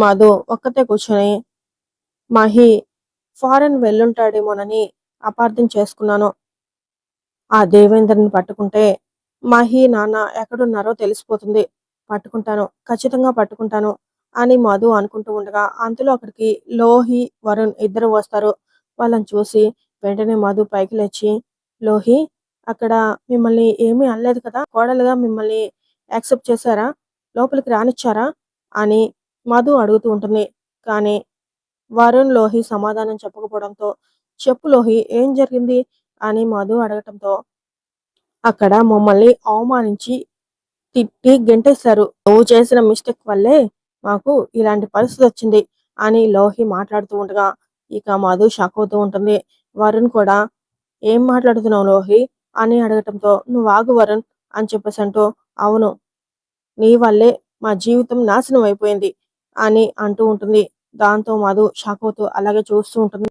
మధు ఒక్కతే కూర్చొని మహి ఫారెన్ వెళ్ళుంటాడేమోనని అపార్థం చేసుకున్నాను. ఆ దేవేంద్రని పట్టుకుంటే మహి నాన్న ఎక్కడున్నారో తెలిసిపోతుంది. పట్టుకుంటాను. ఖచ్చితంగా పట్టుకుంటాను అని మధు అనుకుంటూ ఉండగా అంతలో అక్కడికి లోహి వరుణ్ ఇద్దరు వస్తారు. వాళ్ళని చూసి వెంటనే మధు పైకి లేచి లోహి అక్కడ మిమ్మల్ని ఏమీ అనలేదు కదా? కోడలుగా మిమ్మల్ని యాక్సెప్ట్ చేశారా? లోపలికి రానిచ్చారా? అని మధు అడుగుతూ ఉంటుంది. కానీ వరుణ్ లోహి సమాధానం చెప్పకపోవడంతో చెప్పు లోహి ఏం జరిగింది? అని మధు అడగటంతో అక్కడ మమ్మల్ని అవమానించి తిట్టి గెంటేశారు. నువ్వు చేసిన మిస్టేక్ వల్లే మాకు ఇలాంటి పరిస్థితి వచ్చింది అని లోహి మాట్లాడుతూ ఉండగా ఇక మధు షాక్ అవుతూ ఉంటుంది. వరుణ్ కూడా ఏం మాట్లాడుతున్నావు లోహి? అని అడగటంతో నువ్వు ఆగు వరుణ్ అని చెప్పేసి అంటూ అవును నీ వల్లే మా జీవితం నాశనం అయిపోయింది. అని అంటూ ఉంటుంది. దాంతో మధు షాక్ అవుతూ అలాగే చూస్తూ ఉంటుంది.